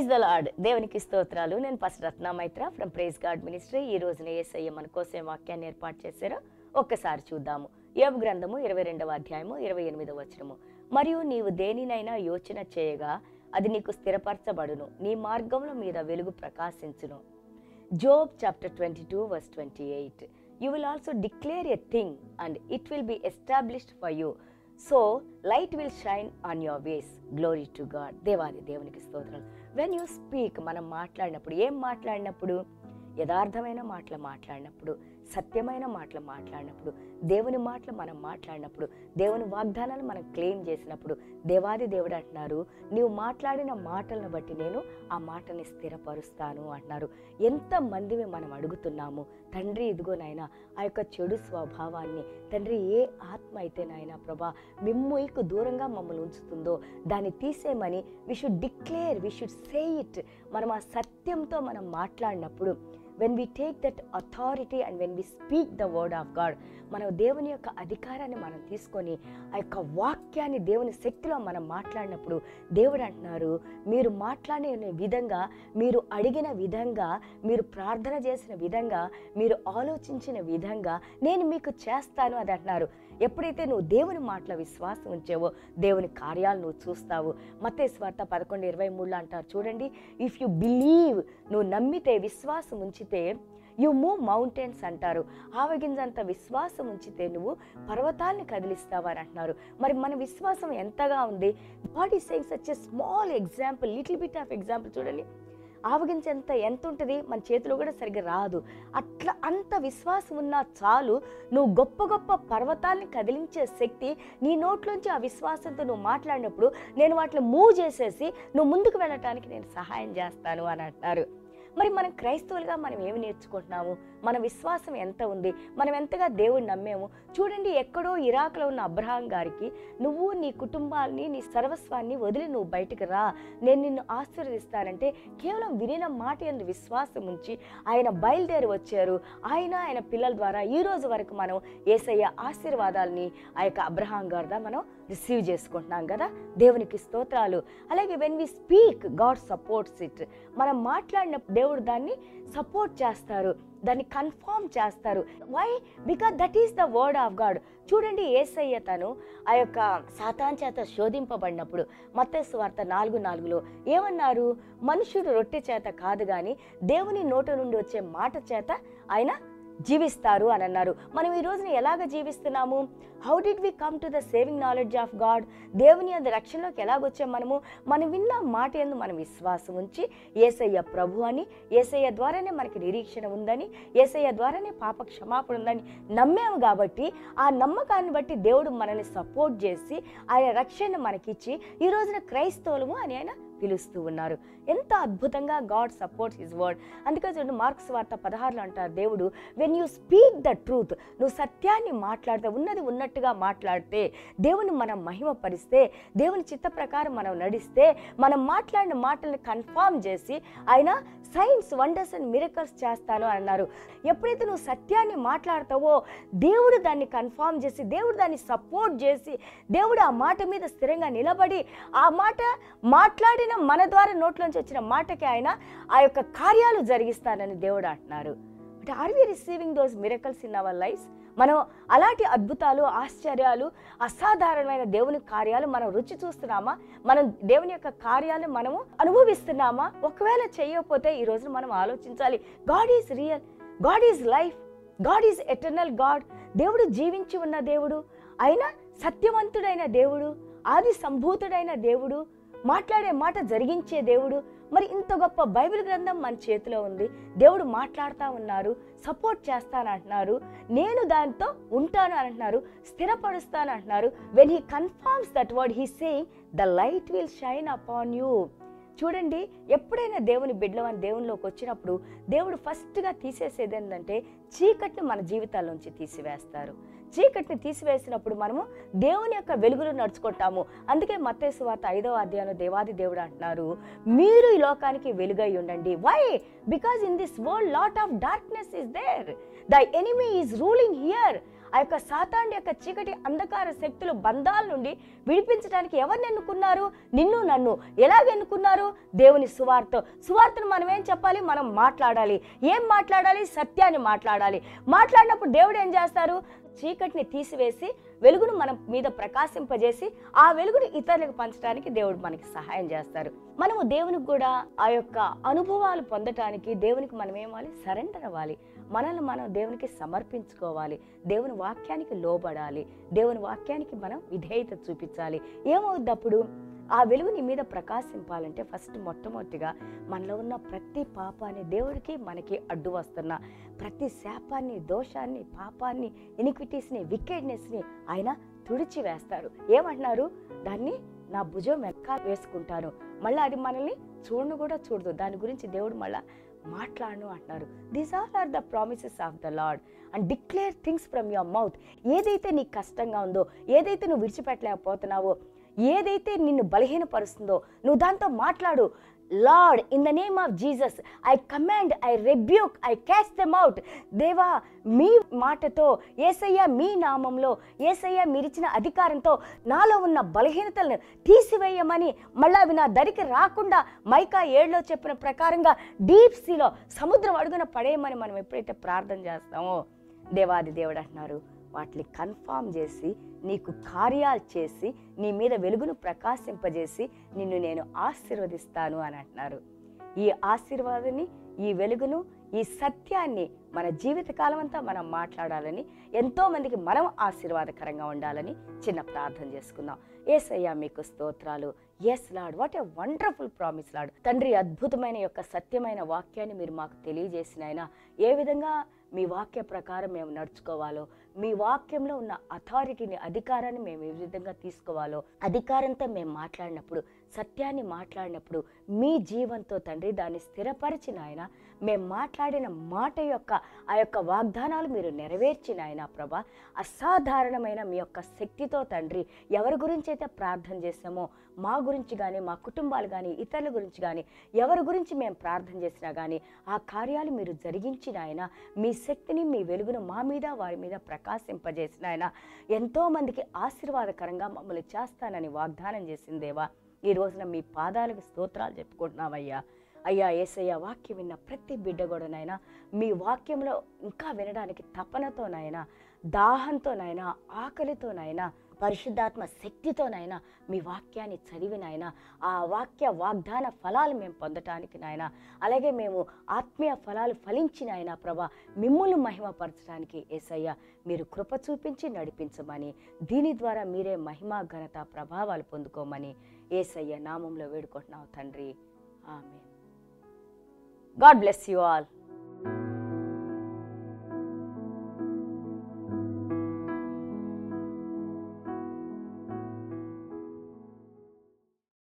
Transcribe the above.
Praise the lord దేవునికి స్తోత్రాలు. నేను first రత్నామైత్ర from praise God ministry ఈ రోజున ఏసయ్య మన కోసం వాక్యాన్ని ఏర్పాటు చేశారో ఒక్కసారి చూద్దాము. యోగ గ్రంథము ఇరవై రెండవ అధ్యాయము ఇరవై ఎనిమిదవ వచనము. మరియు నీవు దేనినైనా యోచన చేయగా అది నీకు స్థిరపరచబడును. నీ మార్గంలో మీద వెలుగు ప్రకాశించును. Job chapter twenty two verse twenty eight you will also declare a thing and it will be established for you so light will shine on your ways glory to God దేవాది దేవునికి స్తోత్రం. వెన్ యూ స్పీక్ మనం మాట్లాడినప్పుడు ఏం మాట్లాడినప్పుడు? యథార్థమైన మాటలు మాట్లాడినప్పుడు. సత్యమైన మాటలు మాట్లాడినప్పుడు దేవుని మాటలు మనం మాట్లాడినప్పుడు దేవుని వాగ్దానాలు మనం క్లెయిమ్ చేసినప్పుడు దేవాది దేవుడు అంటున్నారు నీవు మాట్లాడిన మాటలను బట్టి నేను ఆ మాటని స్థిరపరుస్తాను అంటున్నారు. ఎంతమందిని మనం అడుగుతున్నాము తండ్రి ఇదిగో నాయన ఆ యొక్క చెడు స్వభావాన్ని తండ్రి ఏ ఆత్మ అయితే నాయన ప్రభా మిమ్ముకు దూరంగా మమ్మల్ని ఉంచుతుందో దాన్ని తీసేయమని we should declare we should say it మనం ఆ సత్యంతో మనం మాట్లాడినప్పుడు when we take that authority and when we speak the word of God మనం దేవుని యొక్క అధికారాన్ని మనం తీసుకొని ఆ యొక్క వాక్యాన్ని దేవుని శక్తిలో మనం మాట్లాడినప్పుడు దేవుడు అంటున్నారు మీరు మాట్లాడే విధంగా మీరు అడిగిన విధంగా మీరు ప్రార్థన చేసిన విధంగా మీరు ఆలోచించిన విధంగా నేను మీకు చేస్తాను అది అంటున్నారు. ఎప్పుడైతే నువ్వు దేవుని మాటల విశ్వాసం ఉంచావో దేవుని కార్యాలు నువ్వు చూస్తావు. మతే స్వార్థ పదకొండు ఇరవై మూడులో అంటారు చూడండి ఇఫ్ యు బిలీవ్ నువ్వు నమ్మితే విశ్వాసం ఉంచితే యు మూవ్ మౌంటైన్స్ అంటారు. ఆవగింజంత విశ్వాసం ఉంచితే నువ్వు పర్వతాల్ని కదిలిస్తావని అంటున్నారు. మరి మన విశ్వాసం ఎంతగా ఉంది? God is saying such a small example little bit of example చూడండి. ఆవగించేంత ఎంత ఉంటుంది? మన చేతిలో కూడా సరిగ్గా రాదు. అట్లా అంత విశ్వాసం ఉన్నా చాలు. నువ్వు గొప్ప గొప్ప పర్వతాల్ని కదిలించే శక్తి నీ నోట్లోంచి ఆ విశ్వాసంతో నువ్వు మాట్లాడినప్పుడు నేను వాటిని మూవ్ చేసేసి నువ్వు ముందుకు వెళ్ళటానికి నేను సహాయం చేస్తాను అని అంటున్నారు. మరి మనం క్రైస్తవులుగా మనం ఏమి నేర్చుకుంటున్నాము? మన విశ్వాసం ఎంత ఉంది? మనం ఎంతగా దేవుడిని నమ్మేము? చూడండి ఎక్కడో ఇరాక్లో ఉన్న అబ్రహాం గారికి నువ్వు నీ కుటుంబాన్ని నీ సర్వస్వాన్ని వదిలి నువ్వు బయటికి రా. నేను నిన్ను ఆశీర్వదిస్తానంటే కేవలం వినిన మాట ఎందు విశ్వాసం ఉంచి ఆయన బయలుదేరి వచ్చారు. ఆయన ఆయన పిల్లల ద్వారా ఈ రోజు వరకు మనం ఏసయ్య ఆశీర్వాదాలని ఆ యొక్క అబ్రహాం గారిదా మనం రిసీవ్ చేసుకుంటున్నాం కదా? దేవునికి స్తోత్రాలు. అలాగే when we speak God supports it మనం మాట్లాడిన దేవుడు దాన్ని సపోర్ట్ చేస్తారు. దాన్ని కన్ఫర్మ్ చేస్తారు. Why because that is the word of God చూడండి ఏసయ్య తను ఆ యొక్క సాతాన్ చేత శోధింపబడినప్పుడు మత్స్సు వార్త నాలుగు నాలుగులో ఏమన్నారు? మనుషుడు రొట్టె చేత కాదు కానీ దేవుని నోట నుండి వచ్చే మాట చేత ఆయన జీవిస్తారు అని అన్నారు. మనం ఈ రోజున ఎలాగ జీవిస్తున్నాము? How did we come to the saving knowledge of God దేవుని అందు రక్షణలోకి ఎలాగొచ్చాం మనము? మనం విన్న మాట ఎందు మనం విశ్వాసం ఉంచి ఏసయ్య ప్రభు అని ఏసయ్య ద్వారానే మనకి నిరీక్షణ ఉందని ఏసయ్య ద్వారానే పాప క్షమాపణ ఉందని నమ్మాము కాబట్టి ఆ నమ్మకాన్ని బట్టి దేవుడు మనల్ని సపోర్ట్ చేసి ఆయన రక్షణ మనకిచ్చి ఈ రోజున క్రైస్తవులము అని ఆయన పిలుస్తూ ఉన్నారు. ఎంత అద్భుతంగా గాడ్ సపోర్ట్స్ హిజ్ వర్డ్. అందుకే చూడండి మార్క్స్ వార్త పదహారులో అంటారు దేవుడు when you speak the truth నువ్వు సత్యాన్ని మాట్లాడితే ఉన్నది ఉన్నట్టుగా మాట్లాడితే దేవుని మనం మహిమపరిస్తే దేవుని చిత్త ప్రకారం మనం నడిస్తే మనం మాట్లాడిన మాటల్ని కన్ఫామ్ చేసి ఆయన సైన్స్ వండర్స్ అండ్ మిరకల్స్ చేస్తాను అన్నారు. ఎప్పుడైతే నువ్వు సత్యాన్ని మాట్లాడతావో దేవుడు దాన్ని కన్ఫామ్ చేసి దేవుడు దాన్ని సపోర్ట్ చేసి దేవుడు ఆ మాట మీద స్థిరంగా నిలబడి ఆ మాట మాట్లాడిన మన ద్వారా నోట్లోంచి వచ్చిన మాటకి ఆయన ఆ యొక్క కార్యాలు జరిగిస్తానని దేవుడు అంటున్నారు. But are we receiving those miracles in our life మనం అలాంటి అద్భుతాలు ఆశ్చర్యాలు అసాధారణమైన దేవుని కార్యాలు మనం రుచి చూస్తున్నామా? మనం దేవుని యొక్క కార్యాలు మనము అనుభవిస్తున్నామా? ఒకవేళ చేయకపోతే ఈ రోజు మనం ఆలోచించాలి God is real God is life God is eternal God దేవుడు జీవించి ఉన్న దేవుడు ఆయన సత్యవంతుడైన దేవుడు ఆది సంభూతుడైన దేవుడు మాట్లాడే మాట జరిగించే దేవుడు మరి ఇంత గొప్ప బైబిల్ గ్రంథం మన చేతిలో ఉంది. దేవుడు మాట్లాడుతూ ఉన్నారు సపోర్ట్ చేస్తానంటున్నారు నేను దానితో ఉంటాను అంటున్నారు స్థిరపరుస్తాను అంటున్నారు. When he confirms that word he saying the light will shine upon you చూడండి ఎప్పుడైనా దేవుని బిడ్డలు దేవునిలోకి వచ్చినప్పుడు దేవుడు ఫస్ట్గా తీసేసేది ఏంటంటే చీకటిని మన జీవితాల్లోంచి తీసివేస్తారు. చీకటిని తీసివేసినప్పుడు మనము దేవుని యొక్క వెలుగులో నడుచుకుంటాము. అందుకే మత్తేసు వార్త ఐదవ అధ్యాయంలో దేవాది దేవుడు అంటున్నారు మీరు ఈ లోకానికి వెలుగై ఉండండి. Why because in this world lot of darkness is there the enemy is ruling here ఆ యొక్క సాతాండి యొక్క చీకటి అంధకార శక్తులు బంధాల నుండి విడిపించడానికి ఎవరిని ఎన్నుకున్నారు? నిన్ను నన్ను. ఎలాగ ఎన్నుకున్నారు? దేవుని సువార్త. సువార్తను మనం ఏం చెప్పాలి? మనం మాట్లాడాలి. ఏం మాట్లాడాలి? సత్యాన్ని మాట్లాడాలి. మాట్లాడినప్పుడు దేవుడు ఏం చేస్తారు? చీకటిని తీసివేసి వెలుగును మన మీద ప్రకాశింపజేసి ఆ వెలుగును ఇతరులకు పంచడానికి దేవుడు మనకి సహాయం చేస్తారు. మనము దేవునికి కూడా ఆ యొక్క అనుభవాలు పొందటానికి దేవునికి మనం ఏమాలి సరెండర్ అవ్వాలి. మనల్ని మనం దేవునికి సమర్పించుకోవాలి. దేవుని వాక్యానికి లోబడాలి. దేవుని వాక్యానికి మనం విధేయత చూపించాలి. ఏమవుద్ది అప్పుడు ఆ వెలుగు నీ మీద ప్రకాశింపాలంటే ఫస్ట్ మొట్టమొదటిగా మనలో ఉన్న ప్రతి పాపాన్ని దేవుడికి మనకి అడ్డు వస్తున్న. ప్రతి శాపాన్ని దోషాన్ని పాపాన్ని ఇనిక్విటీస్ని వికెడ్నెస్ని ఆయన తుడిచి వేస్తారు ఏమంటున్నారు? దాన్ని నా భుజం వెనక వేసుకుంటాను. మళ్ళీ అది మనల్ని చూడను కూడా చూడదు. దాని గురించి దేవుడు మళ్ళీ మాట్లాడను అంటున్నారు these all are the promises of the Lord and declare things from your mouth ఏదైతే నీకు కష్టంగా ఉందో ఏదైతే నువ్వు విడిచిపెట్టలేకపోతున్నావో ఏదైతే నిన్ను బలహీనపరుస్తుందో నువ్వు దాంతో మాట్లాడు. Lord in the name of Jesus I command I rebuke I catch them out దేవా మీ మాటతో ఏసయ్య మీ నామంలో ఏసయ్య మీరిచ్చిన అధికారంతో నాలో ఉన్న బలహీనతలను తీసివేయమని మళ్ళీ అవి నా దరికి రాకుండా మైకా ఏడులో చెప్పిన ప్రకారంగా డీప్ సీలో సముద్రం అడుగున పడేయమని మనం ఎప్పుడైతే ప్రార్థన చేస్తామో దేవాది దేవుడు అంటున్నారు. వాటిని కన్ఫామ్ చేసి నీకు కార్యాలు చేసి నీ మీద వెలుగును ప్రకాశింపజేసి నిన్ను నేను ఆశీర్వదిస్తాను అని అంటున్నారు. ఈ ఆశీర్వాదాన్ని ఈ వెలుగును ఈ సత్యాన్ని మన జీవితకాలం అంతా మనం మాట్లాడాలని ఎంతోమందికి మనం ఆశీర్వాదకరంగా ఉండాలని చిన్న ప్రార్థన చేసుకుందాం. ఏసయ్యా మీకు స్తోత్రాలు. Yes Lord what a wonderful promise Lord తండ్రి అద్భుతమైన యొక్క సత్యమైన వాక్యాన్ని మీరు మాకు తెలియజేసిన ఆయన ఏ విధంగా మీ వాక్య ప్రకారం మేము నడుచుకోవాలో మీ వాక్యంలో ఉన్న అథారిటీని అధికారాన్ని మేము ఏ విధంగా తీసుకోవాలో అధికారంతో మేము మాట్లాడినప్పుడు సత్యాన్ని మాట్లాడినప్పుడు మీ జీవంతో తండ్రి దాన్ని స్థిరపరిచిన ఆయన మేము మాట్లాడిన మాట యొక్క ఆ యొక్క వాగ్దానాలు మీరు నెరవేర్చిన ఆయన ప్రభా అసాధారణమైన మీ యొక్క శక్తితో తండ్రి ఎవరి గురించి అయితే ప్రార్థన చేసామో మా గురించి కానీ మా కుటుంబాలు కానీ ఇతరుల గురించి కానీ ఎవరి గురించి మేము ప్రార్థన చేసినా కానీ ఆ కార్యాలు మీరు జరిగించిన ఆయన మీ శక్తిని మీ వెలుగును మా మీద వారి మీద ప్రకాశింపజేసిన ఆయన ఎంతోమందికి ఆశీర్వాదకరంగా మమ్మల్ని చేస్తానని వాగ్దానం చేసిందేవా ఈ రోజున మీ పాదాలకు స్తోత్రాలు చెప్పుకుంటున్నామయ్యా. అయ్యా ఏసయ్య వాక్యం విన్న ప్రతి బిడ్డ కూడానైనా మీ వాక్యంలో ఇంకా వినడానికి తపనతోనైనా దాహంతోనైనా ఆకలితోనైనా పరిశుద్ధాత్మ శక్తితోనైనా మీ వాక్యాన్ని చదివినైనా ఆ వాక్య వాగ్దాన ఫలాలు మేము పొందటానికి నాయన అలాగే మేము ఆత్మీయ ఫలాలు ఫలించినైనా ప్రభా మిమ్మల్ని మహిమపరచడానికి ఏసయ్య మీరు కృప చూపించి నడిపించమని దీని ద్వారా మీరే మహిమ ఘనత ప్రభావాలు పొందుకోమని ఏసయ్య నామంలో వేడుకుంటున్నావు తండ్రి. ఆమె గాడ్ బ్లెస్ యు ఆల్